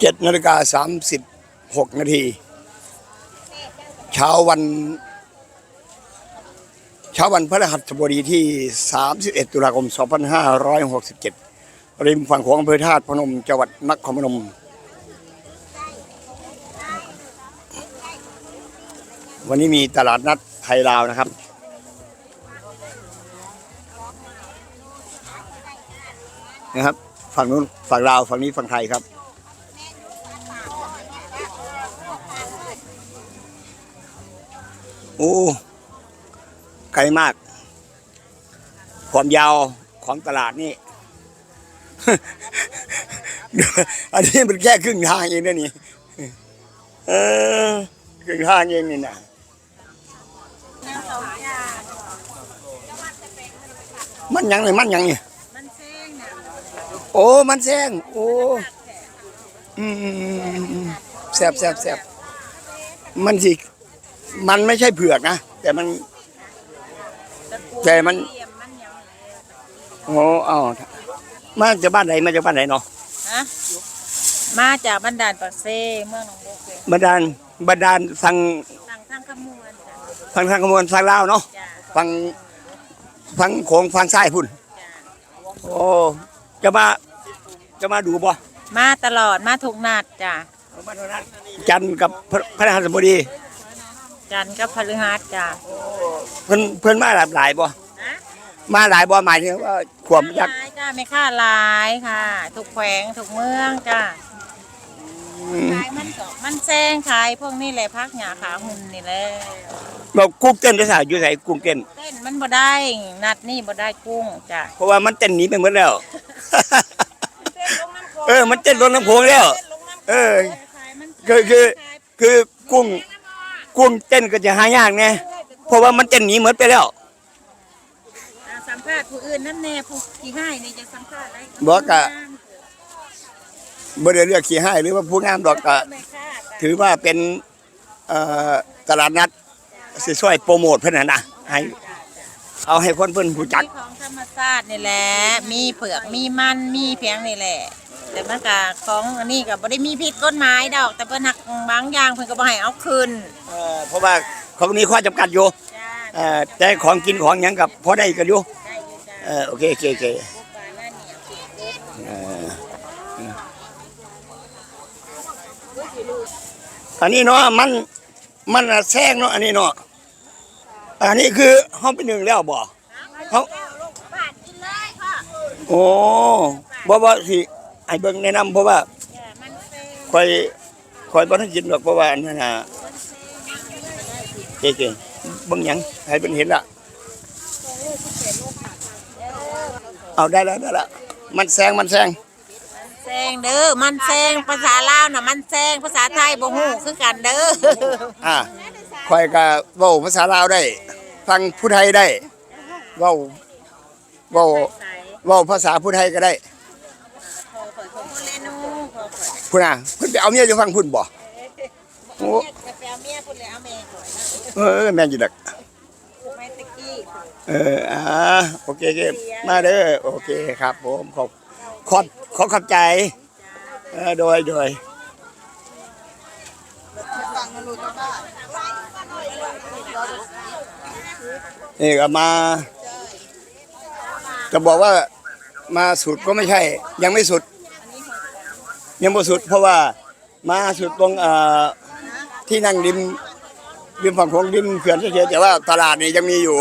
เจ็ดนาฬิกาสามสิบหกนาที เช้าวัน เช้าวันพฤหัสบดีที่ 31 ตุลาคม 2567 ริมฝั่งของอำเภอธาตุพนม จังหวัดนครพนม วันนี้มีตลาดนัดไทยลาวนะครับนะครับ ฝั่งนู้นฝั่งลาวฝั่งนี้ฝั่งไทยครับ โอ้ไกลมาก ความยาวของตลาดนี่ อันนี้มันแค่ครึ่งทางเองนะนี่เออครึ่งทางเองนี่นะมันยังเลยมันยังเนี่ยมันแซงโอ้ มันแซงโอ้อืมแซบแซบแซบมันสิ มันไม่ใช่เผือกนะ แต่มันตะกูแต่มันเทียมมันหยังโอ้เอามาจากบ้านไหนมาจากบ้านไหนเนาะฮะมาจากบันดาลปากเซเมืองหนองบัวเกยบรรดาลบรรดาลฟังทางทางขมวนจ้ะฟังทางขมวนฟังลาวเนาะจ้ะฟังฟังโขงฟังซ้ายพุ่นจ้ะโอ้จะมาจะมาดูบ่มาตลอดมาทุกนัดจ้ะจันทร์กับพระพระหัสบดี จันทร์กับพฤหัสจ้ะเพิ่นเพิ่นมาหลายหลายบ่นะมาหลายบ่หมายถึงว่าขวมยักษ์หลายจ้ะไม่ค่าหลายค่ะ ทุกแขวงทุกเมืองจ้ะอืมขายมันก็มันแซงขายพวกนี้แหละพักหยาขาหุ่นนี่แหละบอกกุ้งเต้นภาษาอยู่ไสกุ้งเต้น เต้นมันบ่ได้นัดนี่บ่ได้กุ้งจ้ะเพราะว่ามันเต้นหนีไปหมดแล้ว เออมันเต้นลงน้ำโขงแล้ว เออ คือคือ คือกุ้ง กุ้งเต้นก็จะหายากไงเพราะว่ามันเต้นหนีหมดไปแล้วอ่าสัมภาษณ์ผู้อื่นนั่นแน่ผู้ที่ให้นี่จะสัมภาษณ์อะไรบอกกะ บ่ได้เลือกขี้ให้หรือว่าผู้งามดอกก็ไม่ค่าจ้ะถือว่าเป็นเอ่อตลาดนัดสิช่วยโปรโมทเพิ่นน่ะนะให้เอาให้คนเพิ่นรู้จัก มีของธรรมชาตินี่แหละ มีเผือก มีมัน มีเพียงนี่แหละ แต่มันก็ของอันนี้ก็บ่ได้มีผิดกฎหมายดอก แต่เพิ่นหักบางอย่างเพิ่นก็บ่ให้เอาคืนเอ่อเพราะว่าเขาก็มีข้อจำกัดอยู่จ้าเอ่อแต่ของกินของหยังกับพอได้กันอยู่ได้อยู่จ้าเออโอเคโอเคโอเคปุ๊บปลาหน้าเหนียวเปียกปุ๊บเอออันนี้เนาะมันมันน่ะแซงเนาะอันนี้เนาะอันนี้คือเฮาเป็นหนึ่งแล้วบ่เฮาลูกบาทกินเลยค่ะโอ้บ่บ่สิ ให้เบิ่งแนะนำเพราะว่าจ้ามันเซ่คอยคอยบ่ทันกินดอกเพราะว่าอันนั้นน่ะเก๋ๆเบิ่งหยังให้เพิ่นเห็นละเอาได้แล้วได้แล้วมันแซงมันแซงแซงเด้อ มันแซงภาษาลาวน่ะมันแซงภาษาไทยบ่ฮู้คือกันเด้ออ่าคอยก็เว้าภาษาลาวได้ ฟังผู้ไทยได้เว้าเว้าเว้าภาษาผู้ไทยก็ได้ ขอข่อยของเล่นูขอข่อย พุ่นน่ะเพิ่นไปเอาเมียอยู่ฟังพุ่นบ่โอ้จะไปเอาเมียพุ่นเลยเอาแม่ข่อยนะเออแม่นอยู่ดอกไม่ตะกี้เอออ่าโอเคโอเคมาเด้อโอเคครับผมขอบขอบขอขอบใจเออโดยโดยนี่ก็มา จะบอกว่ามาสุดก็ไม่ใช่ ยังไม่สุด ยังไม่สุดเพราะว่ามาสุดตรงเอ่อที่นั่งริมริมฝั่งของริมเขื่อนเฉยๆแต่ว่าตลาดนี่ยังมีอยู่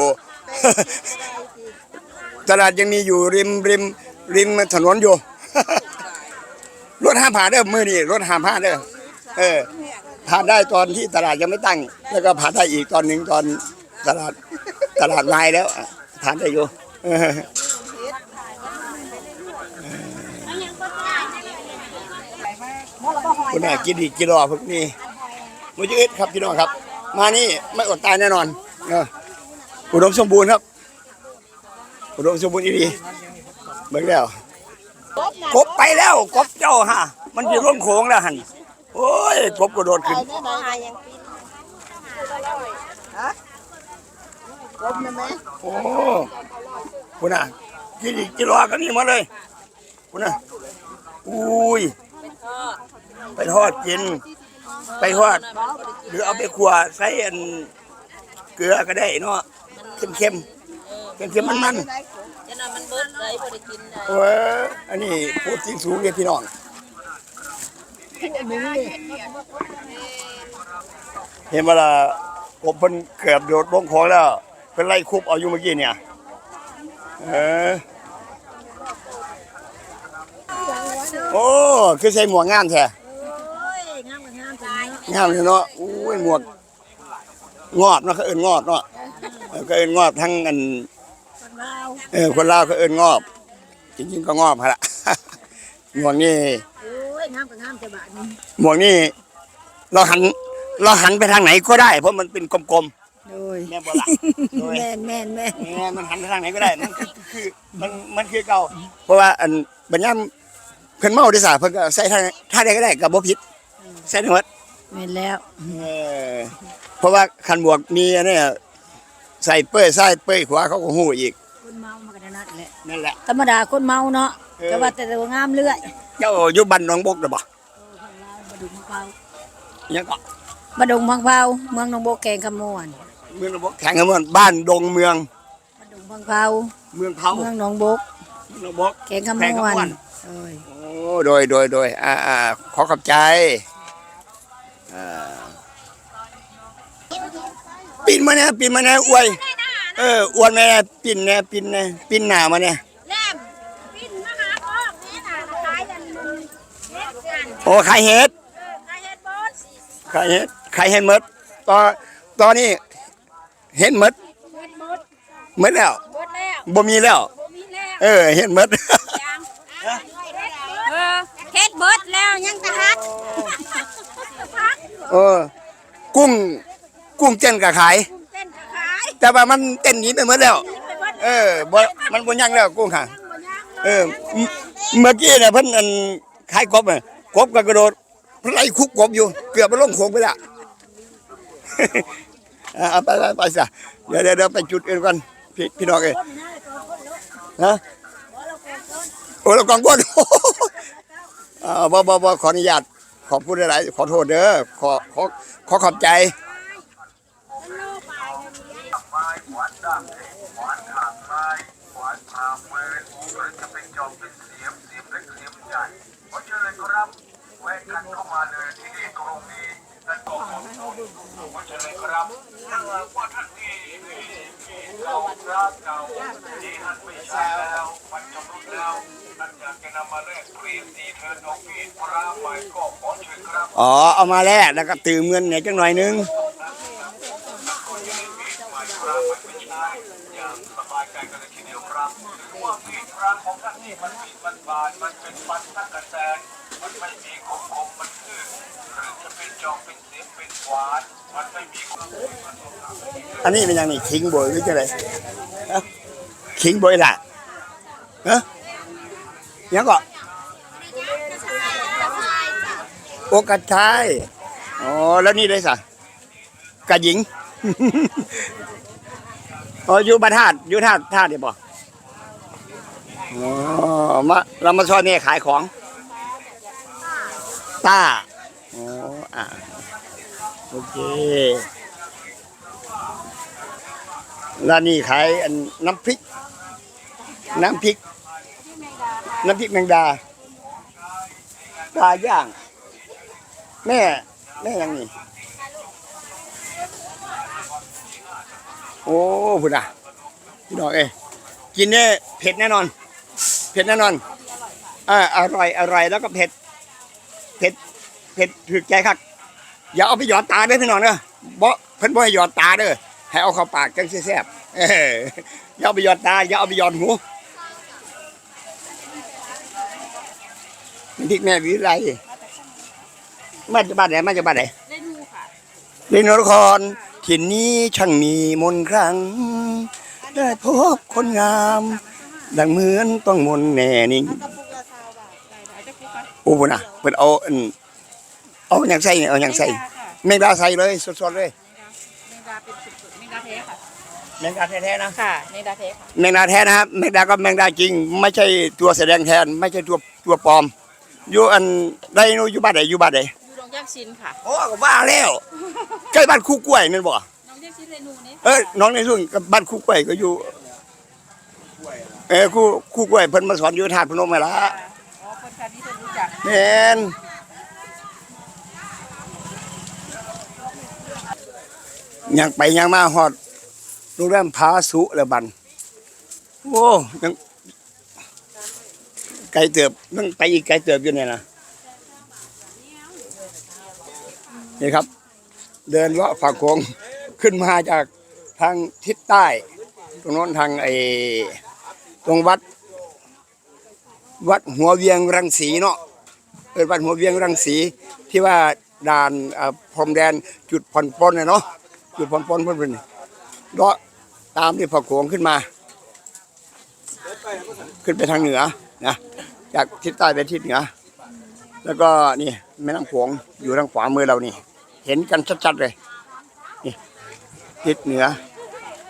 ตลาดยังมีอยู่ริมริมริมถนนอยู่ รถห้ามผ่านเด้อมือนี่รถห้ามผ่านเด้อเออ ผ่านได้ตอนที่ตลาดยังไม่ตั้ง แล้วก็ผ่านได้อีกตอนหนึ่งตอนตลาดตลาดวายแล้วผ่านได้อยู่ เออ คุณน่ะกินอีกกิโลพวกนี้มุจอึดครับพี่น้องครับ มานี่ไม่อดตายแน่นอนเอออุดมสมบูรณ์ครับ อุดมสมบูรณ์อีดีเบิ่งแล้วกบไปแล้วกบเจ้าฮะมันอยู่ร่นโขงแล้วหันโอ้ยกบกระโดดขึ้นกบนะแม่โอ้คุณน่ะกินอีกกิโลกันนี่มาเลยคุณน่ะอุ้ย ไปทอดกิน ไปทอด หรือเอาไปขัวใส่อันเกลือก็ได้เนาะเข้มเข้มๆเข้มเข้มๆมันมันจะนำมันเบิดเลยบ่ได้กินได้ๆโอ้ยอันนี้โปรตีนสูงเลยพี่น้องเห็นเวลาผมเพิ่นเกือบโดดลงคลองแล้วเพิ่นไล่คุบเอาอยู่เมื่อกี้เนี่ยเออโอ้ คือใส่หมวกงามแท้ โอ้ยงามกับงามจั งเนาะงามเลยเนาะอุ้ยหมวกงอบเนาะเขาเอิ้นงอบเนาะเออเขาเอิ้นงอบทั้งอันคนลาวเออคนลาวเขาเอิ้นงอบ จริงๆก็งอบหั่นละ หมวกนี่โอ้ยงามกับงามแต่บาดนี้หมวกนี่เราหัน เราหันไปทางไหนก็ได้ เพราะมันเป็นกลมโดยๆแม่นบ่ล่ะโดย แม่นแม่นแม่นแม่นมันหันไปทางไหนก็ได้ มันคือคือมันมันคือเก่า เพราะว่าอันบัญญัติเพิ่นเมาได้สาเพิ่นก็ใส่ทางท่าใดก็ได้ก็บ่ผิดใส่ได้หมด แม่นแล้ว เออเพราะว่าคันบวกมีอันเนี้ยใส่เป้ยซ้ายเป้ยขวาเขาก็หูอีก คนเมามันก็นั่นแหละนั่นแหละ ธรรมดาคนเมาเนาะเออ แต่ว่าแต่ตัวงามเลื่อยเจ้าอยู่บ้านหนองบกหรือบ่บดุงพังเผายังก็บดุงพังเผาเมืองหนองโบกแกงคำมวนเมืองหนองบกแข่งกันเมืองบ้านดงเมืองบดุงพังเผาเมืองเผาเมืองหนองบกหนองบก แกงคำแกงมคำวม่วนนโอ้ยโอ้โดยโดยโดยอ่าอ่าขอขอบใจอ่า ปินมาเนี่ยปินมาเนี่ยอวยเอออวนมาเนี่ยปินเนี่ยปินเนี่ยปินหน้ามาเนี่ยแลมบินมาหาพ่อนี่น่ะขายกันเฮ็ดกันโอ้ขายเห็ดเออขายเฮ็ดบดขายเห็ดขายเห็ดหมดตอนตอนนี้เห็ดหมดเฮ็ดบดหมดแล้วบดแล้วบ่มีแล้วบ่มีแล้วเออเห็ดหมดยังเออเฮ็ดบดแล้วยังตะฮัก เออ กุ้ง กุ้งเต้นก็ขายเต้นก็ขายแต่ว่ามันเต้นหนีไปหมดแล้วไปบดเออบ่มันบ่ยังแล้วกุ้งค่ะ บ่ยังเออเมื่อเมื่อกี้เนี่ยเพิ่นอันขายกบน่ะกบก็กระโดดไล่คุกกบอยู่ เกือบไปลงโขงไปละ อะเอาไปไปไปซะเดี๋ยวเดี๋ยวเดี๋ยวไปจุดอื่นก่อนพี่พี่น้องเอ้ยฮะโอ้เรากองก้น อ่าบ่บ่บ่ขออนุญาต ขอพูดอะไรขอโทษเด้อขอขอขอขอบใจ อ๋อเอามาแล้วแล้วก็ตื่มเงินเนี่ยจังหน่อยนึงอันนี้เป็น อันนี้มันยังนี่คิงบอยหรือจะไรฮะคิงบอยล่ะฮะยังก็โอกระชายอ๋อแล้วนี่ได้สะกระหญิงอ๋ออยู่บ้านธาตุอยู่ธาตุธาตุเดี๋ยวบ่อ๋อมาเรามาซอยนี่ขายของป้า อะโอเคแล้วนี่ขายอันน้ำพริก น้ำพริก น้ำพริกแมงดาปลาย่าง แม่ แม่ยังนี่โอ้พุ่นอะพี่น้องเอ้กินเนี่ยเผ็ดแน่นอน เผ็ดแน่นอนอ่าอร่อยอร่อยแล้วก็เผ็ด เผ็ด เผ็ดถึกใจครับอย่าเอาไปหยอดตาเด้อพี่น้องเด้อบ่เพิ่นบ่ให้หยอดตาเด้อให้เอาเข้าปากจังสิแซ่บเอออย่าเอาไปหยอดตาอย่าเอาไปหยอดหูมันทิกแม่วิไลมาจากบ้านไหนมาจากบ้านไหนได้ดูค่ะเรนนครถิ่นนี้ช่างมีมนต์ครั้ง ได้พบคนงาม ดังเหมือนต้องมนต์แน่นิ่งโอ้พุ่นอะเพิ่นเอาอัน เอาอย่างใส่เนี่ยเอาอย่างใส่แมงดาใส่เลยสดๆเลยแมงดาเป็นสุดๆแมงดาแท้ค่ะแมงดาแท้ๆนะค่ะแมงดาแท้ค่ะแมงดาแท้นะครับแมงดาก็แมงดาจริง ไม่ใช่ตัวแสดงแทน ไม่ใช่ตัวตัวปลอมอยู่อันใดหนูอยู่บ้านใดอยู่บ้านใดอยู่ดงยักษ์ชินค่ะโอ้ก็ว่าแล้วใกล้บ้านคู่กล้วยแม่นบ่น้องยักษ์ชินเรนูนี่เอ้ยน้องในรุ่นกับบ้านคู่กล้วยก็อยู่เออคู่คู่กล้วยเพิ่นมาสอนอยู่ธาตุพนมมาละอ๋อคนค่ะที่เธอรู้จักแม่น ยังไปยังมาฮอดโรงแรมผาสุแล้วบัน โอ้ยังไกลเติบยังไปอีกไกลเติบอยู่เนี่ยนะนี่ครับ เดินเลาะฝั่งโขงขึ้นมาจากทางทิศใต้ ตรงโน้นทางไอ้ตรงวัด วัดหัวเวียงรังสีเนาะเออวัดหัวเวียงรังสีที่ว่าด่านอ่อพรมแดนจุดผ่อนปลนเนี่ยเนาะ จุดผ่อนปลนเพิ่นเป็นเลาะตามที่ฝั่งโขงขึ้นมา ขึ้นไปทางเหนือนะจากทิศใต้ไปทิศเหนือ แล้วก็นี่แม่น้ำโขงอยู่ทางขวามือเรานี่ เห็นกันชัดๆเลยนี่ทิศเหนือ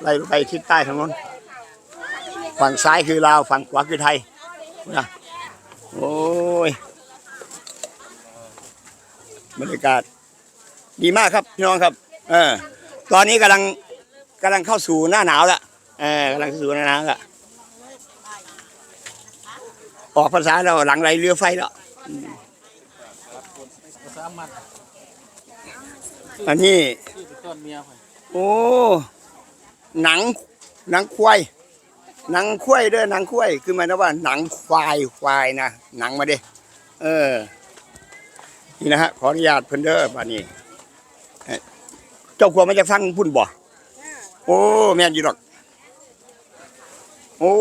ไล่ลไปทิศใต้ทางโน้นฝั่งซ้ายคือลาวฝั่งขวาคือไทยนะโอ้ยบรรยากาศ ดีมากครับ พี่น้องครับ เออ ตอนนี้กำลังกำลังเข้าสู่หน้าหนาวแล้วเออกำลังเข้าสู่หน้าหนาวแล้วออกภาษาเราหลังไหลเรือไฟแล้วสามมัดอันนี้ที่เป็นต้นเมียข่อยโอ้หนังหนังควายหนังควายเด้อหนังควายคือหมายถึงว่าหนังควายควายนะหนังมาเด้เออนี่นะฮะขออนุญาตเพิ่นเด้อบัดนี้เอ้ย เจ้าขวมาจากฟังพุ่นบ่โอ้แม่นอยู่ดอก โอ้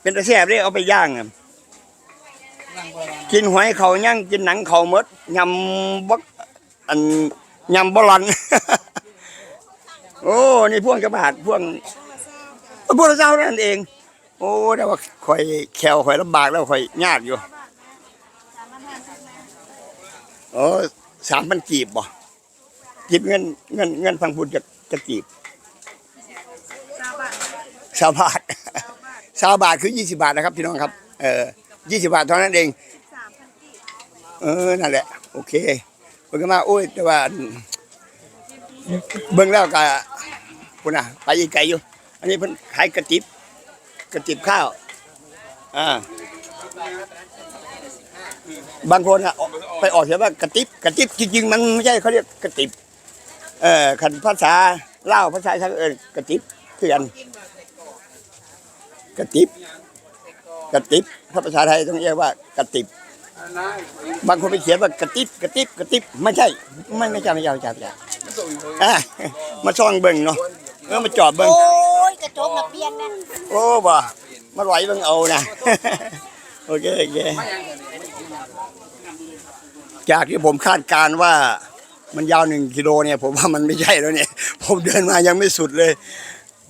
เป็นตะแซ่บเด้เอาไปย่างอะนั่งโบราณกินหอยเขาย่างกินหนังเขาหมดยำบักอันยำบอลัน โอ้นี่พ่วงกระบาดพ่วงพวกเราเจ้านั่นเอง โอ้แต่ว่าข่อยแขวข่อยลำบากแล้วข่อยยากอยู่โอ้สามพันกีบบ่ กีบเงินเงินเงินฟังพูดจะจะกีบสาวบาทสาวบาทคือยี่สิบาทนะครับพี่น้องครับ เออยี่สิบาทเท่านั้นเอง เออ นั่นแหละ โอเคเบิ่งก็มาโอ้ย แต่ว่า เบิ่งแล้วก็พุ่นน่ะ ไปอีกไกลอยู่ อันนี้เพิ่นขายกระติบ กระติบข้าว อ่า บางคนอะออกไปออกเสียงว่ากระติบ กระติบจริงๆ มันไม่ใช่เขาเรียกกระติบ เอ่อคันภาษาลาวภาษาทางเอิ้นกระติบคือกันกระติบกระติบถ้าภาษาไทยต้องเรียกว่ากระติบ บางคนไปเขียนว่ากระติบกระติบกระติบไม่ใช่ ไม่ไม่ใช่ไม่ใช่ไม่ใช่ไม่ใช่อะมาช่องเบิ่งเนาะเออมาจอบเบิ่งโอ้ยกระจกนักเรียนนะโอ้บ่มาไหวเบิ่งเอานะโอเคโอเคจากที่ผมคาดการณ์ว่า มันยาวหนึ่งกิโลเนี่ย ผมว่ามันไม่ใช่แล้วเนี่ย ผมเดินมายังไม่สุดเลย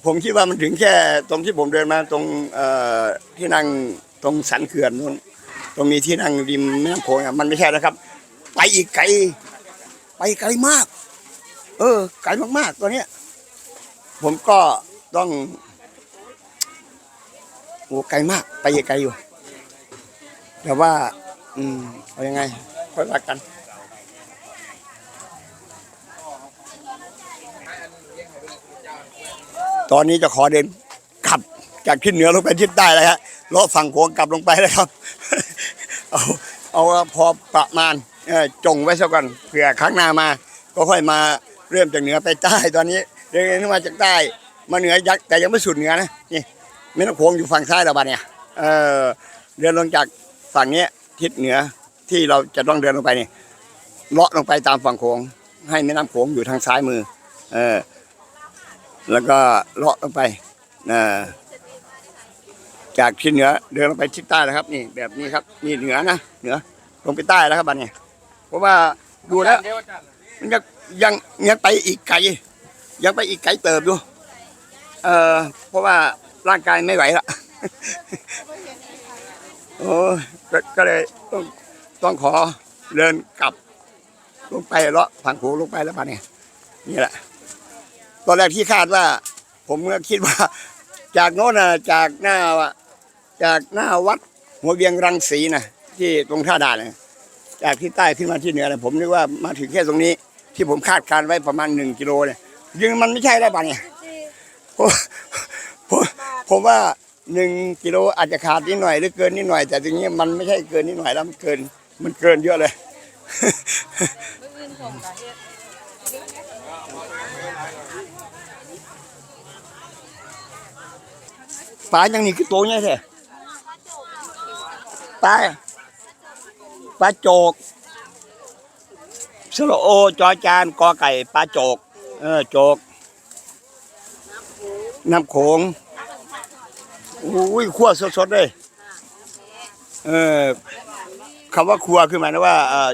ผมคิดว่ามันถึงแค่ตรงที่ผมเดินมาตรงที่นั่งตรงสันเขื่อนนู้นตรงนี้ที่นั่งริมแม่น้ำโขงอะมันไม่ใช่นะครับ ไปอีกไกล ไปไกลมาก เออ ไกลมากๆตัวเนี้ย ผมก็ต้องโอ้ไกลมาก ไปไกลอยู่ แต่ว่า อืมเอายังไงค่อยว่ากัน ตอนนี้จะขอเดินกลับจากทิศเหนือลงไปทิศใต้เลยฮะเลาะฝั่งโขงกลับลงไปเลยครับ เอาเอาพอประมาณจงไว้ซะก่อนเผื่อครั้งหน้ามา ก็ค่อยมาเริ่มจากเหนือไปใต้ตอนนี้เดินขึ้นมาจากใต้มาเหนือยักแต่ยังไม่สุดเหนือนะนี่แม่น้ำโขงอยู่ฝั่งซ้ายเราบ้านเนี่ยเออเดินลงจากฝั่งนี้ทิศเหนือที่เราจะต้องเดินลงไปนี่เลาะลงไปตามฝั่งโขงให้แม่น้ำโขงอยู่ทางซ้ายมือ เออ แล้วก็เลาะลงไปเออจากทิศเหนือเดินลงไปทิศใต้แล้วครับ นี่แบบนี้ครับนี่เหนือนะเหนือลงไปใต้แล้วครับบัดนี้เพราะว่าดูแล้วเดี๋ยวจันมันยังยังยังไปอีกไกลยังไปอีกไกลเติบอยู่เออเพราะว่าร่างกายไม่ไหวละโอ้ก็ก็เลยต้องต้องขอเดินกลับลงไปเลาะผังโขลงไปแล้วบัดนี้นี่แหละ ตอนแรกที่คาดว่า ผมก็คิดว่า จากโน้นนะจากหน้าจากหน้าวัดหัวเวียงรังสีนะที่ตรงท่าด่านเนี่ยจากที่ใต้ขึ้นมาที่เหนือเนี่ยผมนึกว่ามาถึงแค่ตรงนี้ ที่ผมคาดการณ์ไว้ประมาณหนึ่งกิโลเนี่ยยังมันไม่ใช่แล้วบ้าเนี่ยผมผมผมว่าหนึ่งกิโลอาจจะขาดนิดหน่อยหรือเกินนิดหน่อย แต่ตรงนี้มันไม่ใช่เกินนิดหน่อยแล้วมันเกินมันเกินเยอะเลย ปลาอย่างนี้คือตัวใหญ่แท้ปลาปลาโจกสโลโอจอจานกอไก่ปลาโจก เออโจก น้ำโขงอุ้ยขั่วสดๆเลยเออคำว่าครัวคือหมายถึงว่าเอ่อ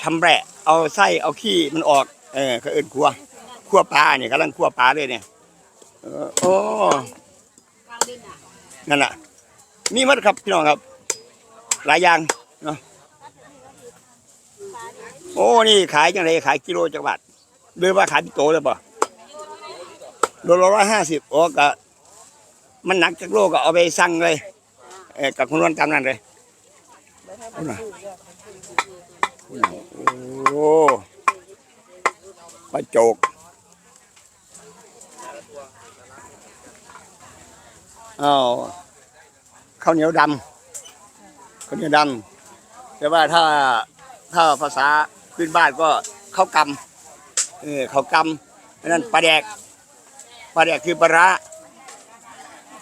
ชำแหละเอาไส้เอาขี้มันออก เออเขาเอิ้นครัวครัวปลาเนี่ยกำลังครัวปลาเลยเนี่ย เออโอ้ นั่นแหละมีมัดครับพี่น้องครับ หลายอย่างเนาะโอ้นี่ขายจังไรขายกิโลจักบาทหรือว่าขายโตเลยป่ะโลละร้อยห้าสิบโอ้ก็มันหนักจากโลก็เอาไปสั่งเลยเออกับคุณวันตามนั้นเลยเอาหน่อยโอ้ปลาโจกอ้าว ข้าวเหนียวดำข้าวเหนียวดำแต่ว่าถ้าถ้าภาษาพื้นบ้านก็ข้าวกำเออข้าวกำอันนั้นปลาแดกปลาแดกคือปลาร้า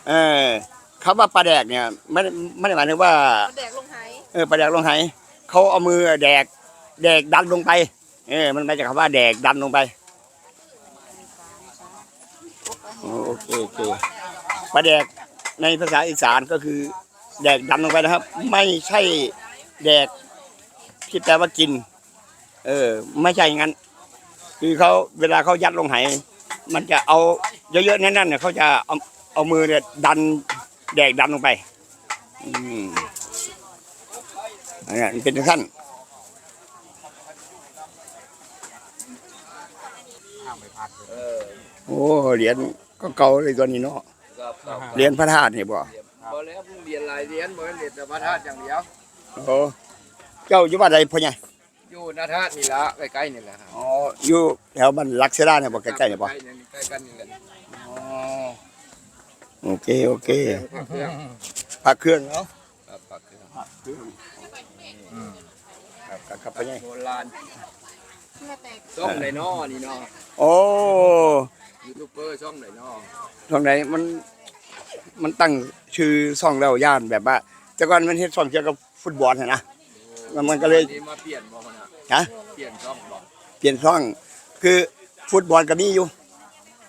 เออคำว่าปลาแดกเนี่ยไม่ได้ไม่ได้หมายถึงว่าแดกลงไหเออปลาแดกลงไหเขาเอามือแดก แดกดันลงไป เออ มันมาจากคำว่าแดกดันลงไปโอโอเคโอเคปลาแดก ในภาษาอีสานก็คือแดกดันลงไปนะครับ ไม่ใช่แดกที่แปลว่ากิน เออ ไม่ใช่อย่างนั้น คือเขาเวลาเขายัดลงไหมันจะเอาเยอะๆแน่นๆเนี่ยเขาจะเอาเอามือเนี่ยดันแดกดันลงไป อืมอันนี้มันเป็นขั้นโอ้เหรียญก็เก่าเลยตัวนี้เนาะ เหรียญพระธาตุนี่บ่บ่แล้วเพิ่งเรียนหลายเรียนบ่ได้เรียนแต่พระธาตุอย่างเดียวโอ้เจ้าอยู่บ้านใดพ่อใหญ่อยู่หนาธาตุนี่ละใกล้ๆนี่แหละครับอ๋ออยู่แถวบ้านลักเซราเนี่ยบ่ใกล้ๆเนี่ยบ่ใกล้ๆนี่ใกล้กันนี่แหละอ๋อโอเคโอเคพระเครื่องพักเครื่องเนาะครับพระเครื่องครับครับครับพ่อใหญ่โบราณช่องไหนน้อนี่เนาะโอ้ยูทูบเบอร์ช่องไหนน้อตรงไหนมัน มันตั้งชื่อซ่องแล้วย่านแบบว่าแต่ก่อนมันเฮ็ดซ่องเกี่ยวกับฟุตบอลน่ะนะมันมันก็เลยนี่มาเปลี่ยนบ่นะฮะเปลี่ยนช่องบ่เปลี่ยนช่อง คือฟุตบอลก็มีอยู่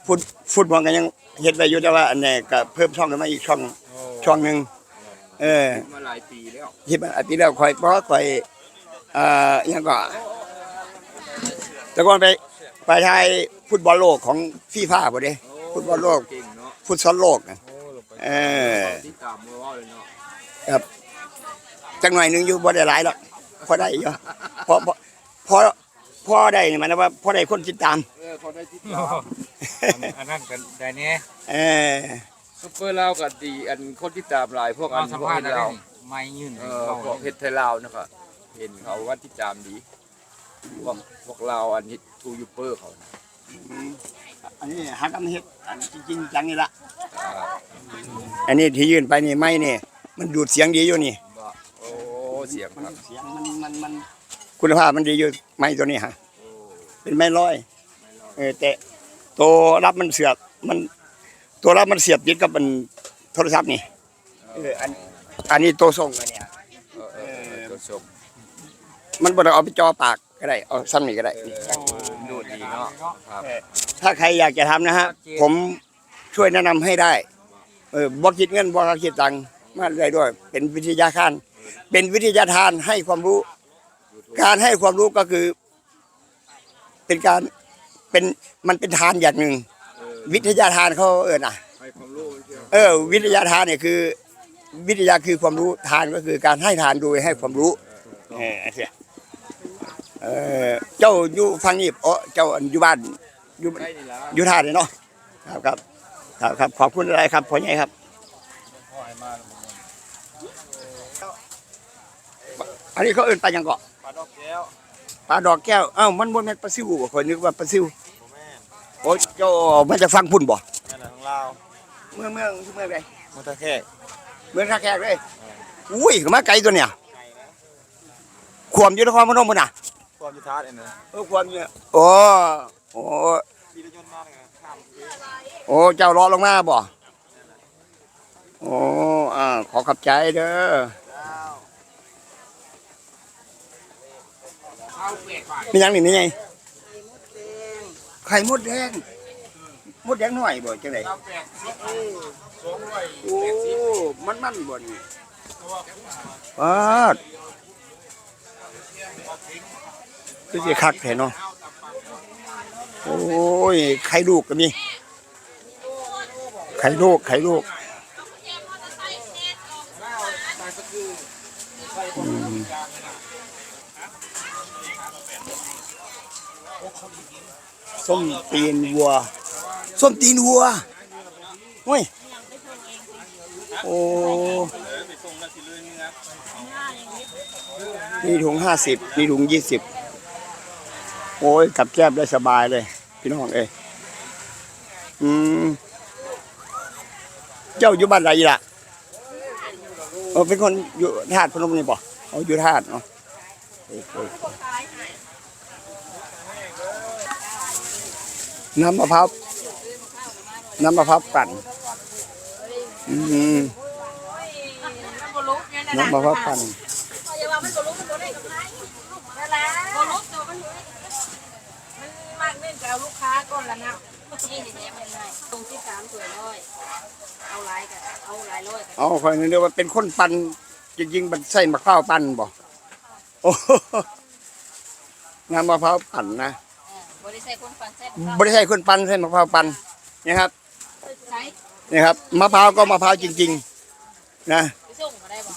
ฟุตฟุตบอลก็ยังเฮ็ดไว้อยู่แต่ว่าอันนี้ก็เพิ่มช่องขึ้นมาอีกช่องช่องหนึงเออมาหลายปีแล้วที่มันอาทิตย์แล้วคอยเพราะคอยเอ่ออิหยังก็แต่ก่อนไปไปทายฟุตบอลโลกของฟีฟ่าบ่เด้ฟุตบอลโลก เก่งเนาะ ฟุตซอลโลกน่ะ โอ้ลงไปเออที่ตามมือว่าเลยเนาะจังหน่อยหนึงอยู่บ่ได้หลายหรอกพอได้อยู่พอพอพอพอได้นี่หมันว่าพอได้คนติดตามเออเขาได้ที่ตามอันนั้นกันได้เนี่ยเออซุปเปอร์ลาวก็ดีอันคนที่ตามหลายพวกอัเอานสัมพวกภาษเฮ็ณ์ดได้ลาวนี่ไม่ยื่นเอให้อเขาพวกเฮ็ดไทยลาวนะครับเห็นเขาว่าที่ตามดีพวกพวกลาวอันฮิตทูยูเปอร์เขานะ อันนี้หากันเฮ็ดอันจริงๆจังนี่ละอ่าอันนี้ที่ยื่นไปนี่ไม่นี่ มันดูดเสียงดีอยู่นี่บ่โอ้เสียงมันครับเสียงมันมันมันคุณภาพมันดีอยู่ไม้ตัวนี้ฮะโอ้เป็นไม้ร้อยเออแต่ตัวรับมันเสียบมันตัวรับมันเสียบยึดกับมันโทรศัพท์นี่เอออันอันนี้ตัวส่งอันเนี้ยเออเออเออตัวชมมันบ่ได้เอาไปจอปากก็ได้เอาซ้ำนี่ก็ได้เออดูดี เนาะครับถ้าใครอยากจะทำนะฮะ ผมช่วยแนะนำให้ได้ เออบ่คิดเงินบ่คิดตังค์มาได้ด้วย เป็นวิทยาทาน เป็นวิทยาทานให้ความรู้ การให้ความรู้ก็คือ เป็นการเป็นมันเป็นทานอย่างหนึ่งเออวิทยาทานเขาเออน่ะให้ความรู้มันเชียวเออ วิทยาทานเนี่ยคือ วิทยาคือความรู้ทานก็คือการให้ทานโดยให้ความรู้เออ เสียเออเจ้าอยู่ฟังนี่อ๋อเจ้าอยู่บ้านอยู่ใกล้นี่ละอยู่ท่าเลยเนาะครับครับครับครับขอบคุณอะไรครับพ่อใหญ่ครับอันนี้เขาเอิ้นปลาหยังเกาะปลาดอกแก้วปลาดอกแก้วอ้าวมันบ่แม่นปลาซิวบ่คนนึกว่าปลาซิวโอ้เจ้ามันจะฟังพุ่นบ่นั่นแหละของเราเมืองเมืองเมืองใดมันตะแคกเมืองท่าแขกเลยอุ้ยมาไกลตัวเนี่ยขวมอยู่นครพนมพุ่นน่ะ ความยุทธาเองนะเออขวมอยู่โอ้โอ้ขี่รถยนต์มาเลยข้ามโอ้เจ้ารอลงมาบ่โอ้อ่าขอขับใจเด้อมียังนี่มีไงไข่มดแดงมดแดงหน่อยบ่จังไดโอ้ มันมันบ่นี่ปาด คือสิคักแท้เนาะโอ้ยไข่ลูกก็มีไข่ลูกไข่ลูกส้มตีนวัวส้มตีนวัวเฮ้ยโอ้นี่ถุงห้าสิบนี่ถุงยี่สิบ โอ้ยกับแก้มได้สบายเลย พี่น้องเอ้ยอืมเจ้าอยู่บ้านไรล่ะเออเป็นคนอยู่ธาตุพนมนี่ป่ะเอาอยู่ธาตุเนาะน้ำมะพร้าวน้ำมะพร้าวปั่นอืมน้ำมะพร้าวปั่น อย่าว่ามันบ่รู้มันบ่ได้กับใครนั่นแหละบ่รู้ตัวมันมันมาก เน้นจะเอาลูกค้าก่อนละนะนี่นี่นี่มันง่ายตรงที่สามสวยร้อยเอาหลายกันเอาหลายร้อยกันเอาคอยนึกเดียวว่าเป็นคนปั่นจริงๆมันใส่มะพร้าวปั่นบ่โอ้โหน้ำมะพร้าวปั่นนะบ่ได้ใส่คนฟันใส่บริใช่คนปั่นใส่มะพร้าวปั่นนะครับใช้นี่ครับมะพร้าวก็มะพร้าวจริง ๆ นะ ไปส่งก็ได้บ่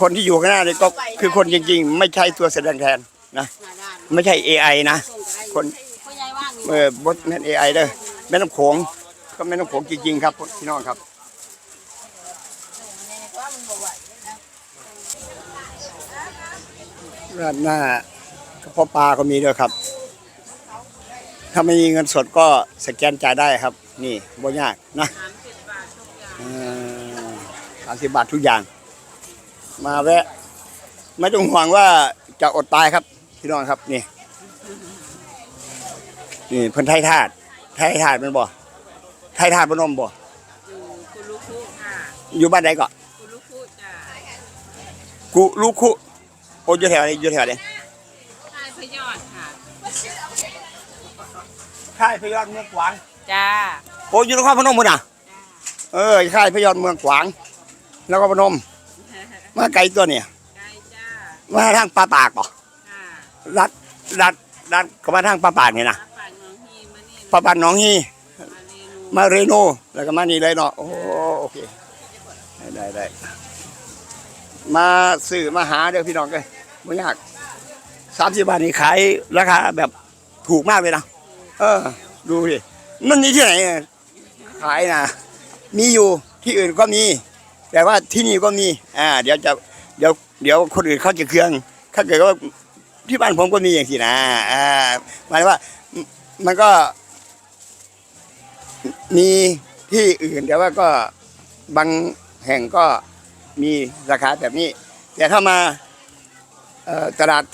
คนที่อยู่ข้างหน้านี่ก็คือคนจริง ๆ ไม่ใช่ตัวแสดงแทนนะ หน้าด้านไม่ใช่ AI นะ ส่งก็ได้คนพ่อใหญ่ว่างอยู่ เออบดแม่น AI เด้อแม่น้ำโขงก็แม่น้ำโขงจริงๆครับพี่น้องครับนี่ว่านบ่ไหวราดหน้ากระเพาะปลาก็มีด้วยครับ ถ้าไม่มีเงินสดก็สแกนจ่ายได้ครับ นี่บ่ยากนะสามสิบบาททุกอย่าง มาแวะ ไม่ต้องห่วงว่าจะอดตายครับ พี่น้องครับนี่ นี่เพิ่นไทยทาสไทยทาสแมันบ่ไทยทาสพนมบ่อยู่คุณลูกคู่ค่ะอยู่บ้านใดก็คุณลูกคู่จ้ะกุลูกคุโอ้อยู่แถวไหนอยู่แถวไหนชายพยอดค่ะ ค่ายพยอดเมืองขวางจ้า โอ้อยู่นครพนมพุ่นน่ะ เออค่ายพยอดเมืองขวางนครพนม มาไกลตัวเนี่ยไกลจ้า มาทางปลาปากบ่ค่ะ รัดรัดรัดก็มาทางปลาปากนี่นะปากน้อง ฮีมานี่ปลาปากหน้องฮีมาเรโนแล้วก็มานี่เลยเนาะโอ้โอเคได้ได้ไดมาซื้อมาหาเด้อพี่น้องเอ้ยไม่ยากสามสิบบาทนี่ขายราคาแบบถูกมากเลยนะเออ ดูดิมันมีที่ไหนขายนะมีอยู่ที่อื่นก็มี แต่ว่าที่นี่ก็มีอ่าเดี๋ยวจะเดี๋ยวเดี๋ยวคนอื่นเขาจะเครื่องถ้าเกิดว่าที่บ้านผมก็มีอย่างที่นะอ่าหมายว่ามันก็ มีที่อื่นแต่ว่าก็บางแห่งก็มีราคาแบบนี้ แต่ถ้ามาตลาด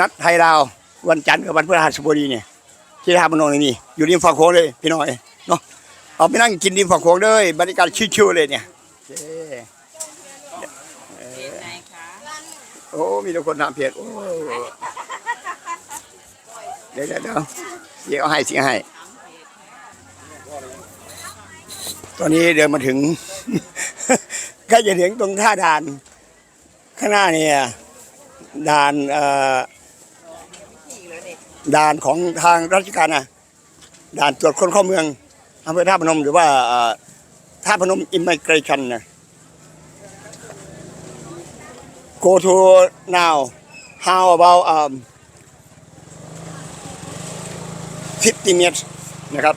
นัดไทยลาววันจันทร์กับวันพฤหัสบดีเนี่ยที่ท่าพนมนี่อยู่ริมฝั่งโขงเลยพี่น้อยเนาะเอาไปนั่งกินริมฝั่งโขงเลยบรรยากาศชิวๆเลยเนี่ยโอ้มีทุกคนทำเพียรโอ้เดี๋ยวเดี๋ยวเดี๋ยวเสียเอาให้เสียให้ ตอนนี้เดินมาถึงกล้จะถึงตรงท่าด่าน ข้างหน้าเนี่ยด่านด่านของทางราชการนะด่านตรวจคนเข้าเมืองอำเภอท่าพนมหรือว่าเอ่อท่าพนมอิม i เกรชันนะ go to now how about um 50 meters นะครับ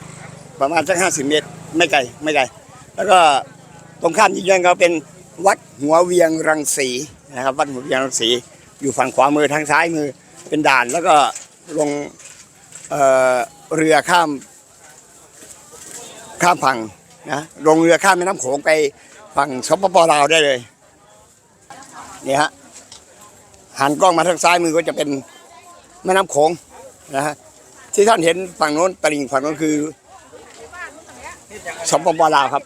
ประมาณสัก 50 เมตร ไม่ไกลไม่ไกล แล้วก็ตรงข้ามยี่ยนเขาเป็นวัดหัวเวียงรังสีนะครับ วัดหัวเวียงรังสี อยู่ฝั่งขวามือทางซ้ายมือเป็นด่านแล้วก็ลงเเรือข้ามข้ามฝั่งนะลงเรือข้ามแม่น้ำโขงไปฝั่งสปปลาวได้เลยนี่ฮะหันกล้องมาทางซ้ายมือก็จะเป็นแม่น้ำโขงนะฮะที่ท่านเห็นฝั่งโน้นตลิ่งฝั่งโน้นคือ สปปลาวครับ